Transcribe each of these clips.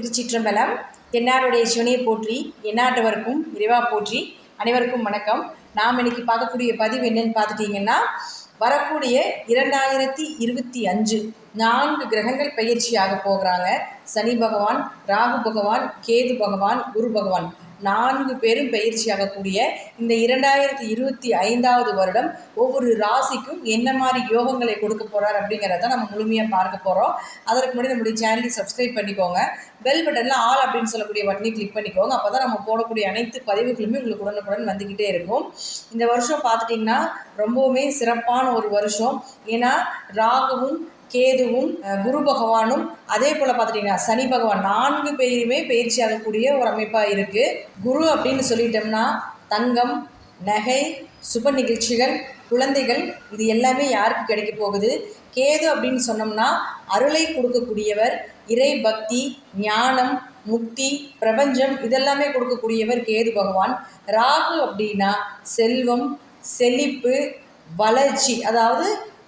திருச்சிற்றம்பலம். தென்னாடுடைய சிவனையை போற்றி எந்நாட்டவருக்கும் இறைவா போற்றி அனைவருக்கும் வணக்கம். நாம் இன்னைக்கு பார்க்கக்கூடிய பதிவு என்னன்னு பார்த்துட்டிங்கன்னா வரக்கூடிய இரண்டாயிரத்தி இருபத்தி அஞ்சு நான்கு கிரகங்கள் பயிற்சியாக போகிறாங்க. சனி பகவான் ராகு பகவான் கேது பகவான் குரு பகவான். நான்கு பேரும் பயிற்சியாகக்கூடிய இந்த இரண்டாயிரத்தி இருபத்தி ஐந்தாவது வருடம் ஒவ்வொரு ராசிக்கும் என்ன மாதிரி யோகங்களை கொடுக்க போகிறார் அப்படிங்கிறத நம்ம முழுமையாக பார்க்க போகிறோம் அதற்கு முன்னாடி நம்முடைய சேனலை சப்ஸ்கிரைப் பண்ணிக்கோங்க. பெல் பட்டனில் ஆல் அப்படின்னு சொல்லக்கூடிய பட்டனை கிளிக் பண்ணிக்கோங்க. அப்போ தான் நம்ம போடக்கூடிய அனைத்து பதிவுகளுமே உங்களுக்கு உடனுக்குடன் வந்துக்கிட்டே இருக்கும். இந்த வருஷம் பார்த்துட்டிங்கன்னா ரொம்பவுமே சிறப்பான ஒரு வருஷம். ஏன்னா ராகுவும் கேதுவும் குரு பகவானும் அதே போல் பார்த்துட்டிங்கன்னா சனி பகவான் நான்கு பேருமே பயிற்சி ஆகக்கூடிய ஒரு அமைப்பாக இருக்குது குரு அப்படின்னு சொல்லிட்டோம்னா தங்கம் நகை சுப நிகழ்ச்சிகள் குழந்தைகள் இது எல்லாமே யாருக்கு கிடைக்க போகுது? கேது அப்படின்னு சொன்னோம்னா அருளை கொடுக்கக்கூடியவர் இறை பக்தி ஞானம் முக்தி பிரபஞ்சம் இதெல்லாமே கொடுக்கக்கூடியவர் கேது பகவான். ராகு அப்படின்னா செல்வம் செழிப்பு வளர்ச்சி அதாவது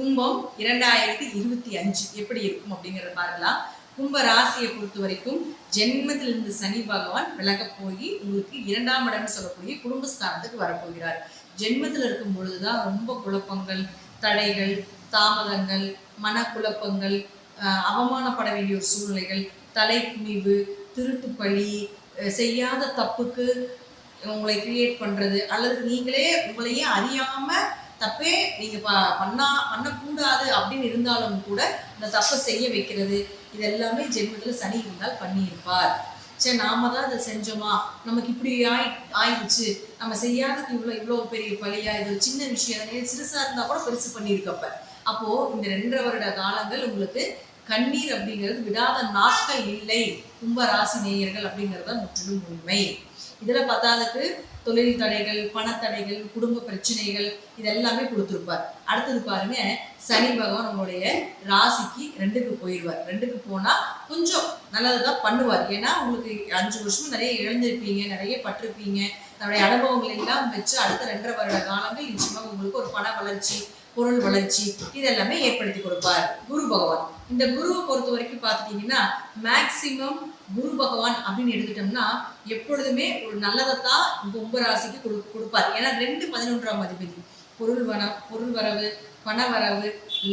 கும்பம் இரண்டாயிரத்தி இருபத்தி அஞ்சு எப்படி இருக்கும் அப்படிங்கிறத பார்க்கலாம். கும்ப ராசியை பொறுத்த வரைக்கும் ஜென்மத்திலிருந்து சனி பகவான் விலக போய் உங்களுக்கு இரண்டாம் இடம்னு சொல்லக்கூடிய குடும்பஸ்தானத்துக்கு வரப்போகிறார். ஜென்மத்தில் இருக்கும் பொழுதுதான் ரொம்ப குழப்பங்கள் தடைகள் தாமதங்கள் மனக்குழப்பங்கள் அவமானப்பட வேண்டிய ஒரு சூழ்நிலைகள் தலைக்குனிவு திருட்டு பழி செய்யாத தப்புக்கு உங்களை கிரியேட் பண்ணுறது அல்லது நீங்களே உங்களையே அறியாமல் தப்பே நீங்கள் ப பண்ணா பண்ணக்கூடாது அப்படின்னு இருந்தாலும் கூட இந்த தப்பை செய்ய வைக்கிறது. இது எல்லாமே ஜென்மத்துல சனி இருந்தால் பண்ணியிருப்பார். சரி நாம தான் அதை செஞ்சோமா? நமக்கு இப்படி ஆயி ஆயிடுச்சு. நம்ம செய்யாததுக்கு இவ்வளோ இவ்வளோ பெரிய பழியா? இது ஒரு சின்ன விஷயம். சிறுசாக இருந்தால் கூட பெருசு பண்ணியிருக்கப்ப. அப்போ இந்த ரெண்டரை வருட காலங்கள் உங்களுக்கு கண்ணீர் அப்படிங்கிறது விடாத நாட்கள் இல்லை. கும்ப ராசி நேயர்கள் அப்படிங்கிறது தான் முற்றிலும் உண்மை. இதில் பத்தாததுக்கு தொழில் தடைகள் பணத்தடைகள் குடும்ப பிரச்சனைகள் இதெல்லாமே கொடுத்துருப்பார். அடுத்தது பாருங்க சனி பகவான் உங்களுடைய ராசிக்கு ரெண்டுக்கு போயிடுவார். ரெண்டுக்கு போனா கொஞ்சம் நல்லதுதான் பண்ணுவார். ஏன்னா உங்களுக்கு அஞ்சு வருஷமும் நிறைய இழந்திருப்பீங்க நிறைய பட்டிருப்பீங்க. தன்னுடைய அனுபவங்கள் எல்லாம் வச்சு அடுத்த ரெண்டரை வருட காலங்கள் நிச்சயமாக உங்களுக்கு ஒரு பண வளர்ச்சி பொருள் வளர்ச்சி இதெல்லாமே ஏற்படுத்தி கொடுப்பார் குரு பகவான். இந்த குருவை பொறுத்த வரைக்கும் பார்த்துட்டீங்கன்னா மேக்சிமம் குரு பகவான் அப்படின்னு எடுத்துட்டோம்னா எப்பொழுதுமே ஒரு நல்லதைத்தான் கும்பராசிக்கு கொடு கொடுப்பார். ஏன்னா ரெண்டு பதினொன்றாம் அதிபதி. பொருள் வன பொருள் வரவு பண வரவு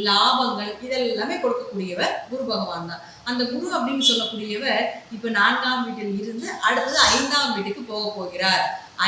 லாபங்கள் இதெல்லாமே கொடுக்கக்கூடியவர் குரு பகவான் தான். அந்த குரு அப்படின்னு சொல்லக்கூடியவர் இப்போ நான்காம் வீட்டில் இருந்து அடுத்தது ஐந்தாம் வீட்டுக்கு போக போகிறார்.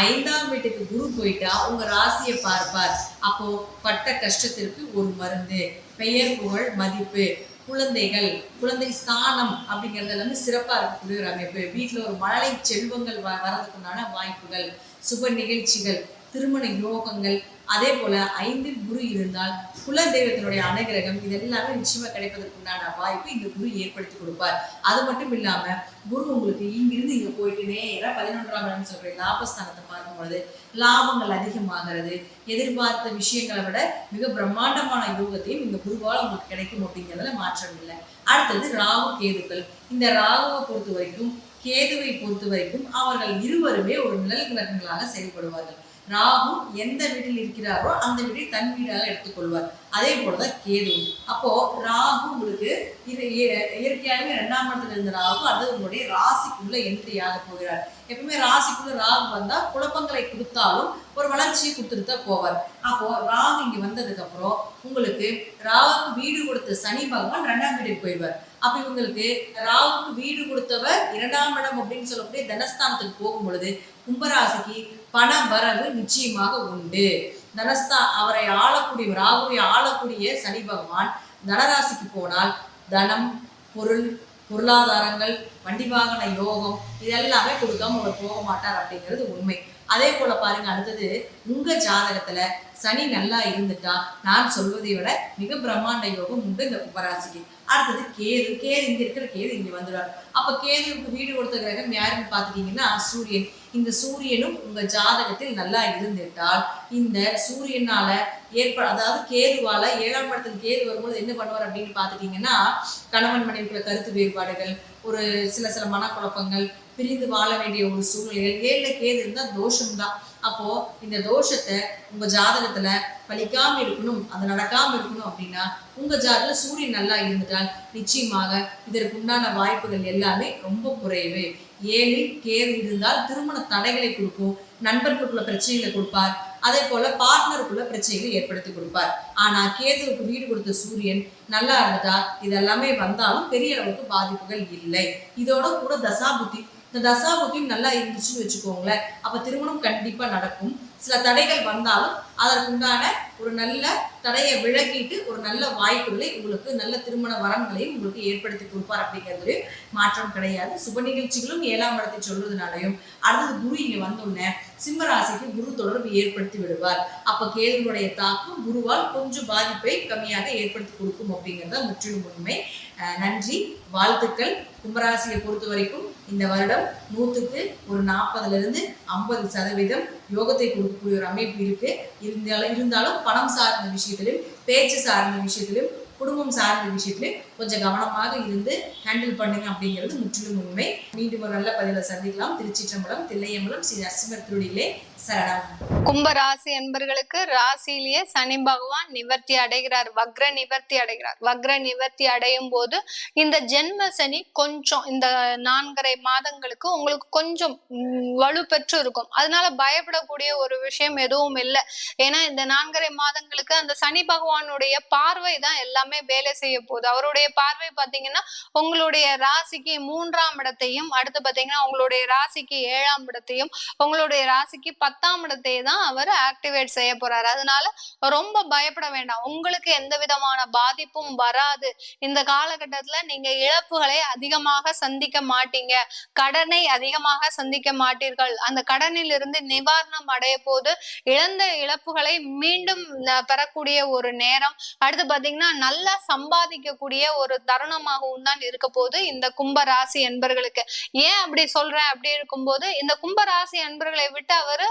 ஐந்தாம் வீட்டுக்கு குரு போயிட்டா உங்க ராசியை பார்ப்பார். அப்போ பட்ட கஷ்டத்திற்கு ஒரு மருந்து பெயர் புகழ் மதிப்பு. குழந்தைகள் குழந்தை ஸ்தானம் அப்படிங்கிறது எல்லாமே சிறப்பாக இருக்கக்கூடிய ஒரு அமைப்பு வீட்டில் ஒரு மழலை செல்வங்கள் வ வரதுக்குண்டான வாய்ப்புகள் சுப நிகழ்ச்சிகள் திருமண யோகங்கள் அதே போல ஐந்தில் குரு இருந்தால் குல தெய்வத்தினுடைய அனுகிரகம் இது எல்லாமே நிச்சயமா கிடைப்பதற்குண்டான வாய்ப்பு இந்த குரு ஏற்படுத்தி கொடுப்பார். அது மட்டும் இல்லாம குரு உங்களுக்கு இங்கிருந்து இங்க போயிட்டு நேரம் பதினொன்றாம் இடம் சொல்ற லாபஸ்தானத்தை பார்க்கும் பொழுது லாபங்கள் அதிகமாகிறது. எதிர்பார்த்த விஷயங்களை விட மிக பிரம்மாண்டமான யோகத்தையும் இந்த குருவால் உங்களுக்கு கிடைக்கும் அப்படிங்கிறதுல மாற்றம் இல்லை. அடுத்தது ராகு கேதுக்கள். இந்த ராகுவை பொறுத்த வரைக்கும் கேதுவை பொறுத்த வரைக்கும் அவர்கள் இருவருமே ஒரு நிழல் கிரகங்களாக செயல்படுவார்கள். ராகு எந்த வீட்டில் இருக்கிறாரோ அந்த வீட்டை தன் வீடாக எடுத்துக்கொள்வார். அதே போலதான் கேது அப்போ ராகு உங்களுக்கு இது இய- இயற்கையாகவே இரண்டாம் இடத்துல இருந்த ராகு அது உங்களுடைய ராசிக்குள்ள என்ட்ரி ஆக போகிறார். எப்பவுமே ராசிக்குள்ள ராகு வந்தா குழப்பங்களை கொடுத்தாலும் ஒரு வளர்ச்சியை கொடுத்துட்டு தான் போவார். அப்போ ராகு இங்க வந்ததுக்கு அப்புறம் உங்களுக்கு ராகுக்கு வீடு கொடுத்த சனி பகவான் ரெண்டாம் வீட்டுக்கு போயிடுவார். அப்ப இவங்களுக்கு ராகுக்கு வீடு கொடுத்தவர் இரண்டாம் இடம் அப்படின்னு சொல்லக்கூடிய தனஸ்தானத்துக்கு போகும் பொழுது கும்பராசிக்கு பண வரவு நிச்சயமாக உண்டு. தனஸ்தா அவரை ஆளக்கூடிய ராகுவை ஆளக்கூடிய சனி பகவான் தனராசிக்கு போனால் தனம் பொருள் பொருளாதாரங்கள் வண்டி வாகன யோகம் இதெல்லாமே கொடுக்காம அவர் போக மாட்டார் அப்படிங்கிறது உண்மை. அதே போல பாருங்க அடுத்தது உங்க ஜாதகத்துல சனி நல்லா இருந்துட்டா நான் சொல்வதை விட மிக பிரம்மாண்ட யோகம் உண்டு இந்த கும்பராசிக்கு. அடுத்தது கேது கேது இங்க இருக்கிற கேது இங்க வந்துடுவார். அப்ப கேதுவுக்கு வீடு கொடுத்த கிரகம் யாருன்னு பாத்துட்டீங்கன்னா சூரியன். இந்த சூரியனும் உங்க ஜாதகத்தில் நல்லா இருந்துட்டால் இந்த சூரியனால ஏற்ப அதாவது கேதுவால ஏழாம் படத்தில் கேது வரும்போது என்ன பண்ணுவார் அப்படின்னு பாத்துட்டீங்கன்னா கணவன் மனைவிக்குள்ள கருத்து வேறுபாடுகள் ஒரு சில சில மனக்குழப்பங்கள் பிரிந்து வாழ வேண்டிய ஒரு சூழ்நிலைகள் ஏழில் கேது இருந்தால் தோஷம்தான். அப்போ இந்த தோஷத்தை உங்க ஜாதகத்துல பலிக்காம இருக்கணும் அது நடக்காம இருக்கணும் அப்படின்னா உங்க ஜாதகத்துல சூரியன் நல்லா இருந்துட்டால் நிச்சயமாக இதற்கு உண்டான வாய்ப்புகள் எல்லாமே ரொம்ப குறைவு. ஏழில் கேது இருந்தால் திருமண தடைகளை கொடுக்கும் நண்பர்களுக்குள்ள பிரச்சனைகளை கொடுப்பார் அதே போல பார்ட்னருக்குள்ள பிரச்சனைகளை ஏற்படுத்தி கொடுப்பார். ஆனா கேதுவுக்கு வீடு கொடுத்த சூரியன் நல்லா இருந்துட்டா இதெல்லாமே வந்தாலும் பெரிய அளவுக்கு பாதிப்புகள் இல்லை. இதோட கூட தசாபுத்தி. இந்த தசாபுத்தியும் நல்லா இருந்துச்சுன்னு வச்சுக்கோங்களேன். அப்ப திருமணம் கண்டிப்பா நடக்கும். சில தடைகள் வந்தாலும் அதற்குண்டான ஒரு நல்ல தடையை விளக்கிட்டு ஒரு நல்ல வாய்ப்புகளை உங்களுக்கு நல்ல திருமண வரங்களையும் உங்களுக்கு ஏற்படுத்தி கொடுப்பார் அப்படிங்கிறது மாற்றம் கிடையாது. சுப நிகழ்ச்சிகளும் ஏழாம் இடத்தை சொல்றதுனாலையும். அடுத்தது குரு இங்க வந்தோடனே சிம்மராசிக்கு குரு தொடர்பு ஏற்படுத்தி விடுவார். அப்ப கேதுனுடைய தாக்கம் குருவால் கொஞ்சம் பாதிப்பை கம்மியாக ஏற்படுத்தி கொடுக்கும் அப்படிங்கிறத முற்றிலும் உண்மை. நன்றி வாழ்த்துக்கள். கும்பராசியை பொறுத்த வரைக்கும் இந்த வருடம் நூற்றுக்கு ஒரு நாற்பதுல இருந்து ஐம்பது சதவீதம் யோகத்தை கொடுக்கக்கூடிய ஒரு அமைப்பு இருக்கு. இருந்தாலும் இருந்தாலும் பணம் சார்ந்த விஷயத்திலும் பேச்சு சார்ந்த விஷயத்திலும் குடும்பம் சார்ந்த விஷயத்திலே கொஞ்சம் கவனமாக இருந்து ஹேண்டில் பண்ணுங்க அப்படிங்கிறது முற்றிலும் உண்மை. மீண்டும் ஒரு நல்ல பதிவில் சந்திக்கலாம். திருச்சிற்றம்பலம் தில்லையம்பலம் ஸ்ரீ நரசிம்மர் திருடியிலே கும்பராசி கும்ப ராசி என்பர்களுக்கு ராசியிலேயே சனி பகவான் நிவர்த்தி அடைகிறார். வக்ர நிவர்த்தி அடைகிறார். வக்ர நிவர்த்தி அடையும் போது இந்த ஜென்ம சனி கொஞ்சம் இந்த நான்கரை மாதங்களுக்கு உங்களுக்கு கொஞ்சம் ம், வலுப்பெற்று இருக்கும். அதனால பயப்படக்கூடிய ஒரு விஷயம் எதுவும் இல்லை. ஏன்னா இந்த நான்கரை மாதங்களுக்கு அந்த சனி பகவானுடைய பார்வை தான் எல்லாமே வேலை செய்ய போகுது. அவருடைய பார்வை பாத்தீங்கன்னா உங்களுடைய ராசிக்கு மூன்றாம் இடத்தையும் அடுத்து பாத்தீங்கன்னா உங்களுடைய ராசிக்கு ஏழாம் இடத்தையும் உங்களுடைய ராசிக்கு பத்தாம் இடத்தை தான் அவர் ஆக்டிவேட் செய்ய போறாரு. அதனால ரொம்ப பயப்பட வேண்டாம். உங்களுக்கு எந்த விதமான பாதிப்பும் வராது. இந்த காலகட்டத்துல நீங்க இழப்புகளை அதிகமாக சந்திக்க மாட்டீங்க. கடனை அதிகமாக சந்திக்க மாட்டீர்கள். அந்த கடனில் இருந்து நிவாரணம் அடைய போது இழந்த இழப்புகளை மீண்டும் பெறக்கூடிய ஒரு நேரம். அடுத்து பாத்தீங்கன்னா நல்லா சம்பாதிக்கக்கூடிய ஒரு தருணமாகவும் தான் இருக்க போது இந்த கும்ப ராசி என்பர்களுக்கு ஏன் அப்படி சொல்றேன்? அப்படி இருக்கும்போது இந்த கும்பராசி என்பர்களை அன்பர்களை விட்டு அவர்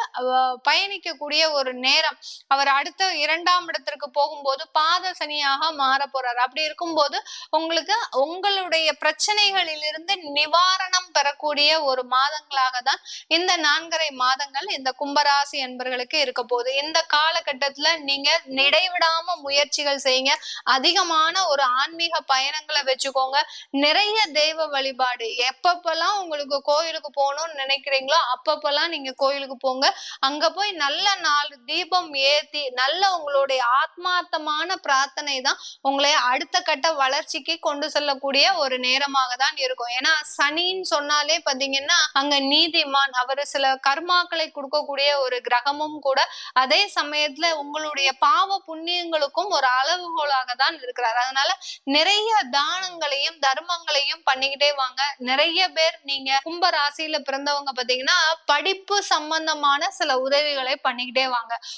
பயணிக்கக்கூடிய ஒரு நேரம். அவர் அடுத்த இரண்டாம் இடத்திற்கு போகும்போது பாத சனியாக மாற போறார். அப்படி இருக்கும்போது உங்களுக்கு உங்களுடைய பிரச்சனைகளிலிருந்து நிவாரணம் பெறக்கூடிய ஒரு மாதங்களாக தான் இந்த நான்கரை மாதங்கள் இந்த கும்பராசி என்பர்களுக்கு இருக்க போகுது. இந்த காலகட்டத்துல நீங்க இடைவிடாம முயற்சிகள் செய்யுங்க. அதிகமான ஒரு ஆன்மீக பயணங்களை வச்சுக்கோங்க. நிறைய தெய்வ வழிபாடு. எப்பப்பெல்லாம் உங்களுக்கு கோயிலுக்கு போகணும்னு நினைக்கிறீங்களோ அப்பப்பெல்லாம் நீங்க கோயிலுக்கு போங்க. அங்க போய் நல்ல நாலு தீபம் ஏத்தி நல்ல உங்களுடைய ஆத்மார்த்தமான பிரார்த்தனை தான் உங்களை அடுத்த கட்ட வளர்ச்சிக்கு கொண்டு செல்லக்கூடிய ஒரு நேரமாக தான் இருக்கும். ஏன்னா சனின்னு சொன்னாலே பாத்தீங்கன்னா அங்க நீதிமான் அவர் சில கர்மாக்களை கொடுக்கக்கூடிய ஒரு கிரகமும் கூட அதே சமயத்துல உங்களுடைய பாவ புண்ணியங்களுக்கும் ஒரு அளவுகோலாக தான் இருக்கிறார். அதனால நிறைய தானங்களையும் தர்மங்களையும் பண்ணிக்கிட்டே வாங்க. நிறைய பேர் நீங்க கும்ப ராசியில பிறந்தவங்க பாத்தீங்கன்னா படிப்பு சம்பந்தமான சில உதவிகளை பண்ணிக்கிட்டே வாங்க.